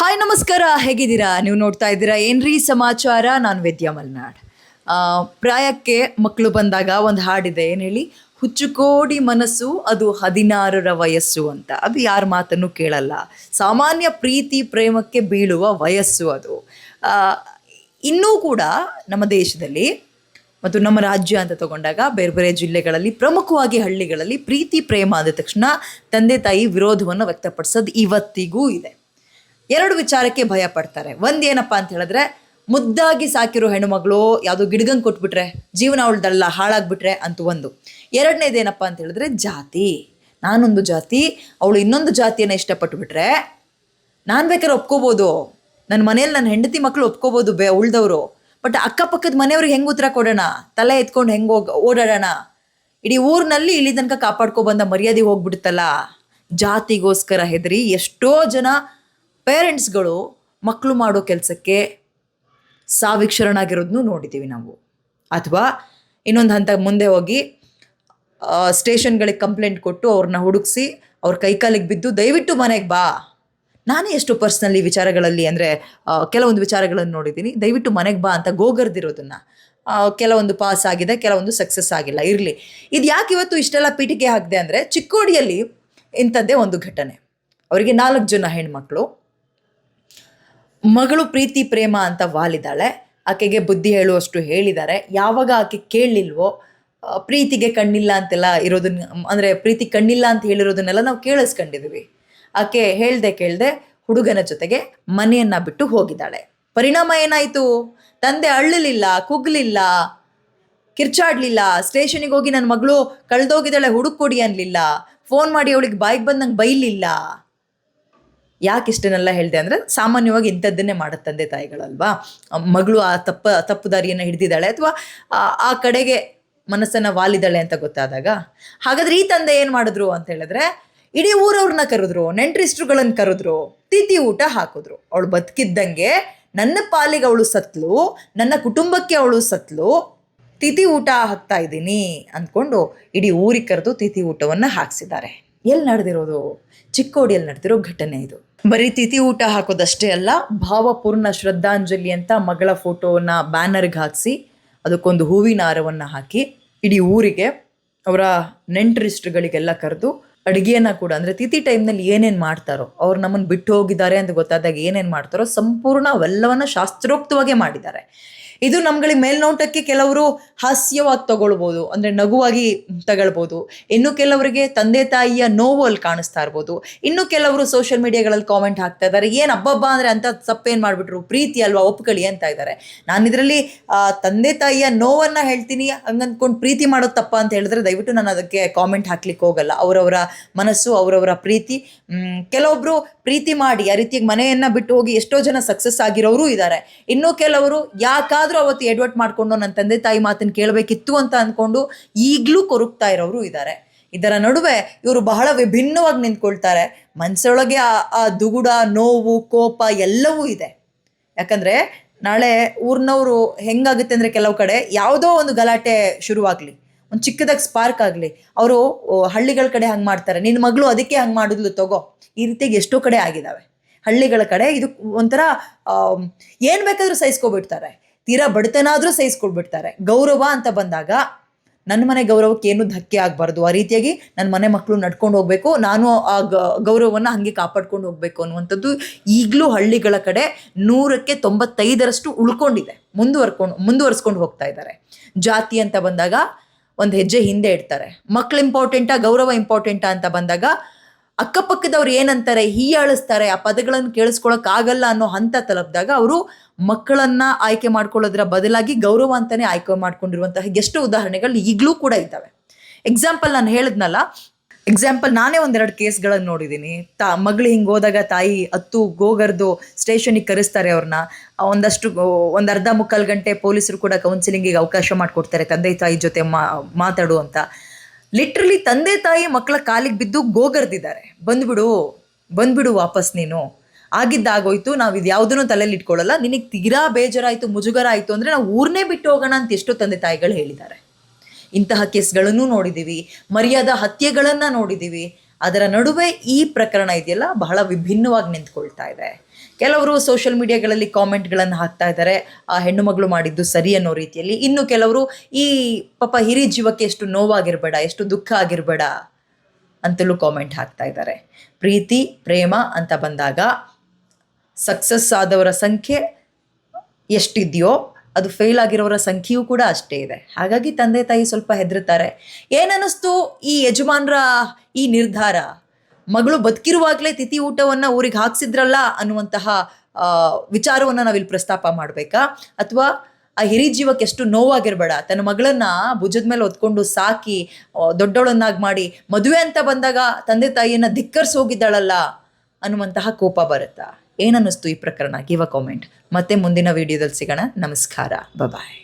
Hi, ನಮಸ್ಕಾರ. ಹೇಗಿದ್ದೀರಾ? ನೀವು ನೋಡ್ತಾ ಇದ್ದೀರಾ? ಏನ್ರಿ ಸಮಾಚಾರ? ನಾನು ವಿದ್ಯಾ ಮಲ್ನಾಡ್. ಪ್ರಾಯಕ್ಕೆ ಮಕ್ಕಳು ಬಂದಾಗ ಒಂದು ಹಾಡಿದೆ, ಏನು ಹೇಳಿ? ಹುಚ್ಚುಕೋಡಿ ಮನಸ್ಸು, ಅದು ಹದಿನಾರರ ವಯಸ್ಸು ಅಂತ. ಅದು ಯಾರ ಮಾತನ್ನು ಕೇಳಲ್ಲ. ಸಾಮಾನ್ಯ ಪ್ರೀತಿ, ಪ್ರೇಮಕ್ಕೆ ಬೀಳುವ ವಯಸ್ಸು ಅದು. ಇನ್ನೂ ಕೂಡ ನಮ್ಮ ದೇಶದಲ್ಲಿ ಮತ್ತು ನಮ್ಮ ರಾಜ್ಯ ಅಂತ ತಗೊಂಡಾಗ ಬೇರೆ ಬೇರೆ ಜಿಲ್ಲೆಗಳಲ್ಲಿ ಪ್ರಮುಖವಾಗಿ ಹಳ್ಳಿಗಳಲ್ಲಿ ಪ್ರೀತಿ, ಪ್ರೇಮ ಆದ ತಕ್ಷಣ ತಂದೆ ತಾಯಿ ವಿರೋಧವನ್ನು ವ್ಯಕ್ತಪಡಿಸೋದು ಇವತ್ತಿಗೂ ಇದೆ. ಎರಡು ವಿಚಾರಕ್ಕೆ ಭಯ ಪಡ್ತಾರೆ. ಒಂದೇನಪ್ಪ ಅಂತ ಹೇಳಿದ್ರೆ, ಮುದ್ದಾಗಿ ಸಾಕಿರೋ ಹೆಣ್ಣುಮಗಳು ಯಾವುದೋ ಗಿಡಗಂಗೆ ಕೊಟ್ಬಿಟ್ರೆ, ಜೀವನ ಅವಳ್ದಲ್ಲ ಹಾಳಾಗ್ಬಿಟ್ರೆ ಅಂತ ಒಂದು. ಎರಡನೇದೇನಪ್ಪ ಅಂತ ಹೇಳಿದ್ರೆ, ಜಾತಿ. ನಾನೊಂದು ಜಾತಿ, ಅವಳು ಇನ್ನೊಂದು ಜಾತಿಯನ್ನು ಇಷ್ಟಪಟ್ಟುಬಿಟ್ರೆ ನಾನು ಬೇಕಾದ್ರೆ ಒಪ್ಕೋಬೋದು. ನನ್ನ ಮನೇಲಿ ನನ್ನ ಹೆಂಡತಿ ಮಕ್ಕಳು ಒಪ್ಕೋಬೋದು ಬೇ, ಉಳ್ದವರು. ಬಟ್ ಅಕ್ಕಪಕ್ಕದ ಮನೆಯವ್ರಿಗೆ ಹೆಂಗೆ ಉತ್ತರ ಕೊಡೋಣ? ತಲೆ ಎತ್ಕೊಂಡು ಹೆಂಗೆ ಹೋಗಿ, ಓಡಾಡೋಣ? ಇಡೀ ಊರಿನಲ್ಲಿ ಇಲ್ಲಿ ತನಕ ಕಾಪಾಡ್ಕೊ ಬಂದ ಮರ್ಯಾದೆ ಹೋಗ್ಬಿಡುತ್ತಲ್ಲ? ಜಾತಿಗೋಸ್ಕರ ಹೆದರಿ ಎಷ್ಟೋ ಜನ ಪೇರೆಂಟ್ಸ್ಗಳು ಮಕ್ಕಳು ಮಾಡೋ ಕೆಲಸಕ್ಕೆ ಸಾವಿಗೆ ಶರಣಾಗಿರೋದನ್ನು ನೋಡಿದ್ದೀವಿ ನಾವು. ಅಥವಾ ಇನ್ನೊಂದು ಹಂತ ಮುಂದೆ ಹೋಗಿ ಸ್ಟೇಷನ್ಗಳಿಗೆ ಕಂಪ್ಲೇಂಟ್ ಕೊಟ್ಟು ಅವ್ರನ್ನ ಹುಡುಕ್ಸಿ, ಅವ್ರ ಕೈಕಾಲಿಗೆ ಬಿದ್ದು ದಯವಿಟ್ಟು ಮನೆಗೆ ಬಾ. ನಾನೇ ಎಷ್ಟು ಪರ್ಸ್ನಲಿ ವಿಚಾರಗಳಲ್ಲಿ ಅಂದರೆ ಕೆಲವೊಂದು ವಿಚಾರಗಳನ್ನು ನೋಡಿದ್ದೀನಿ ದಯವಿಟ್ಟು ಮನೆಗೆ ಬಾ ಅಂತ ಗೋಗರ್ದಿರೋದನ್ನು. ಕೆಲವೊಂದು ಪಾಸ್ ಆಗಿದೆ, ಕೆಲವೊಂದು ಸಕ್ಸಸ್ ಆಗಿಲ್ಲ, ಇರಲಿ. ಇದು ಯಾಕೆ ಇವತ್ತು ಇಷ್ಟೆಲ್ಲ ಪೀಠಿಗೆ ಹಾಕಿದೆ ಅಂದರೆ, ಚಿಕ್ಕೋಡಿಯಲ್ಲಿ ಇಂಥದ್ದೇ ಒಂದು ಘಟನೆ. ಅವರಿಗೆ ನಾಲ್ಕು ಜನ ಹೆಣ್ಮಕ್ಳು. ಮಗಳು ಪ್ರೀತಿ, ಪ್ರೇಮ ಅಂತ ವಾಲಿದಾಳೆ ಆಕೆಗೆ ಬುದ್ಧಿ ಹೇಳುವಷ್ಟು ಹೇಳಿದ್ದಾರೆ. ಯಾವಾಗ ಆಕೆ ಕೇಳಲಿಲ್ವೋ ಪ್ರೀತಿಗೆ ಕಣ್ಣಿಲ್ಲ ಅಂತೆಲ್ಲ ಇರೋದನ್ನ ಅಂದರೆ ಪ್ರೀತಿ ಕಣ್ಣಿಲ್ಲ ಅಂತ ಹೇಳಿರೋದನ್ನೆಲ್ಲ ನಾವು ಕೇಳಿಸ್ಕೊಂಡಿದ್ವಿ ಆಕೆ ಹೇಳ್ದೆ ಕೇಳ್ದೆ ಹುಡುಗನ ಜೊತೆಗೆ ಮನೆಯನ್ನ ಬಿಟ್ಟು ಹೋಗಿದ್ದಾಳೆ. ಪರಿಣಾಮ ಏನಾಯಿತು? ತಂದೆ ಅಳ್ಳಲಿಲ್ಲ, ಕುಗ್ಲಿಲ್ಲ, ಕಿರ್ಚಾಡ್ಲಿಲ್ಲ ಸ್ಟೇಷನಿಗೆ ಹೋಗಿ ನನ್ನ ಮಗಳು ಕಳ್ದೋಗಿದ್ದಾಳೆ, ಹುಡುಕ್ ಕೊಡಿ ಅನ್ಲಿಲ್ಲ, ಫೋನ್ ಮಾಡಿ ಅವಳಿಗೆ ಬಾಯಿಗೆ ಬಂದಂಗೆ ಬೈಲಿಲ್ಲ. ಯಾಕೆ ಇಷ್ಟನ್ನೆಲ್ಲ ಹೇಳಿದೆ ಅಂದರೆ ಸಾಮಾನ್ಯವಾಗಿ ಇಂಥದ್ದನ್ನೇ ಮಾಡುತ್ತೆ ತಂದೆ ತಾಯಿಗಳಲ್ವಾ? ಮಗಳು ಆ ತಪ್ಪ ತಪ್ಪು ದಾರಿಯನ್ನು ಹಿಡಿದಿದ್ದಾಳೆ ಅಥವಾ ಆ ಕಡೆಗೆ ಮನಸ್ಸನ್ನು ವಾಲಿದಾಳೆ ಅಂತ ಗೊತ್ತಾದಾಗ? ಹಾಗಾದ್ರೆ ಈ ತಂದೆ ಏನು ಮಾಡಿದ್ರು ಅಂತ ಹೇಳಿದ್ರೆ, ಇಡೀ ಊರವ್ರನ್ನ ಕರೆದ್ರು, ನೆಂಟ್ರಿಸ್ಟ್ರುಗಳನ್ನು ಕರೆದ್ರು, ತಿಥಿ ಊಟ ಹಾಕಿದ್ರು. ಅವಳು ಬದುಕಿದ್ದಂಗೆ ನನ್ನ ಪಾಲಿಗೆ ಅವಳು ಸತ್ಲು, ನನ್ನ ಕುಟುಂಬಕ್ಕೆ ಅವಳು ಸತ್ಲು, ತಿಥಿ ಊಟ ಹಾಕ್ತಾ ಇದ್ದೀನಿ ಅಂದ್ಕೊಂಡು ಇಡೀ ಊರಿಗೆ ಕರೆದು ತಿಥಿ ಊಟವನ್ನು ಹಾಕ್ಸಿದ್ದಾರೆ. ಎಲ್ಲಿ ನಡೆದಿರೋದು? ಚಿಕ್ಕೋಡಿಯಲ್ಲಿ ನಡೆದಿರೋ ಘಟನೆ ಇದು. ಬರೀ ತಿಥಿ ಊಟ ಹಾಕೋದಷ್ಟೇ ಅಲ್ಲ, ಭಾವಪೂರ್ಣ ಶ್ರದ್ಧಾಂಜಲಿ ಅಂತ ಮಗಳ ಫೋಟೋನ ಬ್ಯಾನರ್ಗೆ ಹಾಕಿಸಿ, ಅದಕ್ಕೊಂದು ಹೂವಿನ ಹಾರವನ್ನು ಹಾಕಿ, ಇಡೀ ಊರಿಗೆ ಅವರ ನೆಂಟರಿಸ್ಟ್ಗಳಿಗೆಲ್ಲ ಕರೆದು, ಅಡುಗೆಯನ್ನು ಕೂಡ ಅಂದರೆ ತಿಥಿ ಟೈಮ್ನಲ್ಲಿ ಏನೇನು ಮಾಡ್ತಾರೋ, ಅವ್ರು ನಮ್ಮನ್ನು ಬಿಟ್ಟು ಹೋಗಿದ್ದಾರೆ ಅಂತ ಗೊತ್ತಾದಾಗ ಏನೇನು ಮಾಡ್ತಾರೋ ಸಂಪೂರ್ಣ ಅವೆಲ್ಲವನ್ನು ಶಾಸ್ತ್ರೋಕ್ತವಾಗೇ ಮಾಡಿದ್ದಾರೆ. ಇದು ನಮ್ಗಳಿಗೆ ಮೇಲ್ನೋಟಕ್ಕೆ ಕೆಲವರು ಹಾಸ್ಯವಾಗಿ ತಗೊಳ್ಬೋದು, ಅಂದರೆ ನಗುವಾಗಿ ತಗೊಳ್ಬೋದು. ಇನ್ನು ಕೆಲವರಿಗೆ ತಂದೆ ತಾಯಿಯ ನೋವು ಅಲ್ಲಿ ಕಾಣಿಸ್ತಾ ಇರ್ಬೋದು. ಇನ್ನು ಕೆಲವರು ಸೋಷಿಯಲ್ ಮೀಡಿಯಾಗಳಲ್ಲಿ ಕಾಮೆಂಟ್ ಹಾಕ್ತಾ ಇದ್ದಾರೆ, ಏನು ಹಬ್ಬಬ್ಬ ಅಂದರೆ ಅಂತ ತಪ್ಪೇನು ಮಾಡಿಬಿಟ್ರು, ಪ್ರೀತಿ ಅಲ್ವಾ, ಒಪ್ಕೊಳ್ಳಿ ಅಂತ ಇದ್ದಾರೆ. ನಾನು ಇದರಲ್ಲಿ ತಂದೆ ತಾಯಿಯ ನೋವನ್ನು ಹೇಳ್ತೀನಿ ಹಂಗಂದ್ಕೊಂಡು ಪ್ರೀತಿ ಮಾಡೋದು ತಪ್ಪ ಅಂತ ಹೇಳಿದ್ರೆ ದಯವಿಟ್ಟು ನಾನು ಅದಕ್ಕೆ ಕಾಮೆಂಟ್ ಹಾಕ್ಲಿಕ್ಕೆ ಹೋಗಲ್ಲ. ಅವರವರ ಮನಸ್ಸು, ಅವರವರ ಪ್ರೀತಿ. ಕೆಲವೊಬ್ಬರು ಪ್ರೀತಿ ಮಾಡಿ, ಆ ರೀತಿಯಾಗಿ ಮನೆಯನ್ನ ಬಿಟ್ಟು ಹೋಗಿ ಎಷ್ಟೋ ಜನ ಸಕ್ಸಸ್ ಆಗಿರೋರು ಇದ್ದಾರೆ. ಇನ್ನು ಕೆಲವರು, ಯಾಕಾದ್ರೂ ಅವತ್ತು ಎಡ್ವರ್ಟ್ ಮಾಡಿಕೊಂಡು ನನ್ನ ತಂದೆ ತಾಯಿ ಮಾತನ್ನು ಕೇಳಬೇಕಿತ್ತು ಅಂತ ಅಂದ್ಕೊಂಡು ಈಗಲೂ ಕೊರಗ್ತಾ ಇರೋರು ಇದ್ದಾರೆ ಇದರ ನಡುವೆ ಇವರು ಬಹಳ ವಿಭಿನ್ನವಾಗಿ ನಿಂತ್ಕೊಳ್ತಾರೆ. ಮನಸ್ಸೊಳಗೆ ಆ ಆ ದುಗುಡ, ನೋವು, ಕೋಪ ಎಲ್ಲವೂ ಇದೆ. ಯಾಕಂದ್ರೆ ನಾಳೆ ಊರಿನವರು ಹೆಂಗಾಗುತ್ತೆ ಅಂದ್ರೆ ಕೆಲವು ಕಡೆ ಯಾವುದೋ ಒಂದು ಗಲಾಟೆ ಶುರುವಾಗ್ಲಿ, ಒಂದು ಚಿಕ್ಕದಾಗಿ ಸ್ಪಾರ್ಕ್ ಆಗಲಿ, ಅವರು ಹಳ್ಳಿಗಳ ಕಡೆ ಹಂಗೆ ಮಾಡ್ತಾರೆ. ನಿನ್ನ ಮಗಳು ಅದಕ್ಕೆ ಹಂಗೆ ಮಾಡಿದ್ಲು ತಗೋ. ಈ ರೀತಿಯಾಗಿ ಎಷ್ಟೋ ಕಡೆ ಆಗಿದ್ದಾವೆ ಹಳ್ಳಿಗಳ ಕಡೆ ಇದು ಒಂಥರ ಏನು ಬೇಕಾದ್ರೂ ಸಹಿಸ್ಕೊಬಿಡ್ತಾರೆ. ತೀರಾ ಬಡತನಾದ್ರೂ ಸಹಿಸ್ಕೊಳ್ಬಿಡ್ತಾರೆ. ಗೌರವ ಅಂತ ಬಂದಾಗ ನನ್ನ ಮನೆ ಗೌರವಕ್ಕೆ ಏನು ಧಕ್ಕೆ ಆಗಬಾರ್ದು. ಆ ರೀತಿಯಾಗಿ ನನ್ನ ಮನೆ ಮಕ್ಕಳು ನಡ್ಕೊಂಡು ಹೋಗ್ಬೇಕು, ನಾನು ಆ ಗೌರವವನ್ನು ಹಾಗೆ ಕಾಪಾಡ್ಕೊಂಡು ಹೋಗ್ಬೇಕು ಅನ್ನುವಂಥದ್ದು ಈಗಲೂ ಹಳ್ಳಿಗಳ ಕಡೆ ನೂರಕ್ಕೆ ತೊಂಬತ್ತೈದರಷ್ಟು ಉಳ್ಕೊಂಡಿದೆ. ಮುಂದುವರ್ಕೊಂಡು, ಮುಂದುವರ್ಸ್ಕೊಂಡು ಹೋಗ್ತಾ ಇದ್ದಾರೆ. ಜಾತಿ ಅಂತ ಬಂದಾಗ ಒಂದು ಹೆಜ್ಜೆ ಹಿಂದೆ ಇಡ್ತಾರೆ. ಮಕ್ಳು ಇಂಪಾರ್ಟೆಂಟಾ ಗೌರವ ಇಂಪಾರ್ಟೆಂಟಾ ಅಂತ ಬಂದಾಗ ಅಕ್ಕಪಕ್ಕದವ್ರು ಏನಂತಾರೆ ಹೀಯಾಳಿಸ್ತಾರೆ ಆ ಪದಗಳನ್ನು ಕೇಳಿಸ್ಕೊಳಕ್ ಆಗಲ್ಲ ಅನ್ನೋ ಹಂತ ತಲುಪಿದಾಗ ಅವರು ಮಕ್ಕಳನ್ನ ಆಯ್ಕೆ ಮಾಡ್ಕೊಳ್ಳೋದ್ರ ಬದಲಾಗಿ ಗೌರವ ಅಂತಾನೆ ಆಯ್ಕೆ ಮಾಡ್ಕೊಂಡಿರುವಂತಹ ಎಷ್ಟು ಉದಾಹರಣೆಗಳು ಈಗಲೂ ಕೂಡ ಇದ್ದಾವೆ. ಎಕ್ಸಾಂಪಲ್ ನಾನು ಹೇಳಿದ್ನಲ್ಲ ಎಕ್ಸಾಂಪಲ್ ನಾನೇ ಒಂದೆರಡು ಕೇಸ್ಗಳನ್ನು ನೋಡಿದ್ದೀನಿ ತಾ, ಮಗಳು ಹಿಂಗೆ ಹೋದಾಗ ತಾಯಿ ಹತ್ತು ಗೋಗರ್ದು ಸ್ಟೇಷನಿಗೆ ಕರೆಸ್ತಾರೆ ಅವ್ರನ್ನ ಒಂದಷ್ಟು ಒಂದು ಅರ್ಧ ಮುಕ್ಕಾಲು ಗಂಟೆ ಪೊಲೀಸರು ಕೂಡ ಕೌನ್ಸಿಲಿಂಗಿಗೆ ಅವಕಾಶ ಮಾಡಿಕೊಡ್ತಾರೆ, ತಂದೆ ತಾಯಿ ಜೊತೆ ಮಾತಾಡು ಅಂತ. ಲಿಟ್ರಲಿ ತಂದೆ ತಾಯಿ ಮಕ್ಕಳ ಕಾಲಿಗೆ ಬಿದ್ದು ಗೋಗರ್ದಿದ್ದಾರೆ. ಬಂದ್ಬಿಡು ಬಂದ್ಬಿಡು ವಾಪಸ್ ನೀನು. ಆಗಿದ್ದಾಗೋಯ್ತು, ನಾವು ಇದು ಯಾವುದನ್ನು ತಲೆಯಲ್ಲಿ ಇಟ್ಕೊಳ್ಳಲ್ಲ ನಿನಗೆ ತೀರಾ ಬೇಜಾರಾಯಿತು ಮುಜುಗರ ಆಯಿತು ಅಂದರೆ ನಾವು ಊರನ್ನೇ ಬಿಟ್ಟು ಹೋಗೋಣ ಅಂತ ಎಷ್ಟೋ ತಂದೆ ತಾಯಿಗಳು ಹೇಳಿದ್ದಾರೆ. ಇಂತಹ ಕೇಸ್ಗಳನ್ನು ನೋಡಿದ್ದೀವಿ ಮರ್ಯಾದ ಹತ್ಯೆಗಳನ್ನು ನೋಡಿದ್ದೀವಿ ಅದರ ನಡುವೆ ಈ ಪ್ರಕರಣ ಇದೆಯಲ್ಲ, ಬಹಳ ವಿಭಿನ್ನವಾಗಿ ನಿಂತ್ಕೊಳ್ತಾ ಇದೆ. ಕೆಲವರು ಸೋಷಿಯಲ್ ಮೀಡಿಯಾಗಳಲ್ಲಿ ಕಾಮೆಂಟ್ಗಳನ್ನು ಹಾಕ್ತಾ ಇದ್ದಾರೆ. ಆ ಹೆಣ್ಣು ಮಗಳು ಮಾಡಿದ್ದು ಸರಿ ಅನ್ನೋ ರೀತಿಯಲ್ಲಿ. ಇನ್ನು ಕೆಲವರು, ಈ ಪಾಪ ಹಿರಿ ಜೀವಕ್ಕೆ ಎಷ್ಟು ನೋವಾಗಿರಬೇಡ, ಎಷ್ಟು ದುಃಖ ಆಗಿರಬೇಡ ಅಂತಲೂ ಕಾಮೆಂಟ್ ಹಾಕ್ತಾ ಇದ್ದಾರೆ. ಪ್ರೀತಿ, ಪ್ರೇಮ ಅಂತ ಬಂದಾಗ ಸಕ್ಸಸ್ ಆದವರ ಸಂಖ್ಯೆ ಎಷ್ಟಿದೆಯೋ, ಅದು ಫೇಲ್ ಆಗಿರೋರ ಸಂಖ್ಯೆಯೂ ಕೂಡ ಅಷ್ಟೇ ಇದೆ. ಹಾಗಾಗಿ ತಂದೆ ತಾಯಿ ಸ್ವಲ್ಪ ಹೆದರುತ್ತಾರೆ ಏನನ್ನಿಸ್ತು ಈ ಯಜಮಾನ್ರ ಈ ನಿರ್ಧಾರ? ಮಗಳು ಬದುಕಿರುವಾಗಲೇ ತಿಥಿ ಊಟವನ್ನು ಊರಿಗೆ ಹಾಕ್ಸಿದ್ರಲ್ಲ ಅನ್ನುವಂತಹ ವಿಚಾರವನ್ನು ನಾವಿಲ್ಲಿ ಪ್ರಸ್ತಾಪ ಮಾಡಬೇಕಾ? ಅಥವಾ ಆ ಹಿರಿ ಜೀವಕ್ಕೆ ಎಷ್ಟು ನೋವಾಗಿರ್ಬೇಡ? ತನ್ನ ಮಗಳನ್ನ ಭುಜದ ಮೇಲೆ ಹೊತ್ಕೊಂಡು ಸಾಕಿ ದೊಡ್ಡವಳನ್ನಾಗಿ ಮಾಡಿ, ಮದುವೆ ಅಂತ ಬಂದಾಗ ತಂದೆ ತಾಯಿಯನ್ನ ಧಿಕ್ಕರ್ಸ್ ಹೋಗಿದ್ದಾಳಲ್ಲ ಅನ್ನುವಂತಹ ಕೋಪ ಬರುತ್ತಾ? ಏನನ್ನಿಸ್ತು ಈ ಪ್ರಕರಣ? ಗಿವ ಕಾಮೆಂಟ್ ಮತ್ತೆ ಮುಂದಿನ ವಿಡಿಯೋದಲ್ಲಿ ಸಿಗೋಣ. ನಮಸ್ಕಾರ. ಬಾಯ್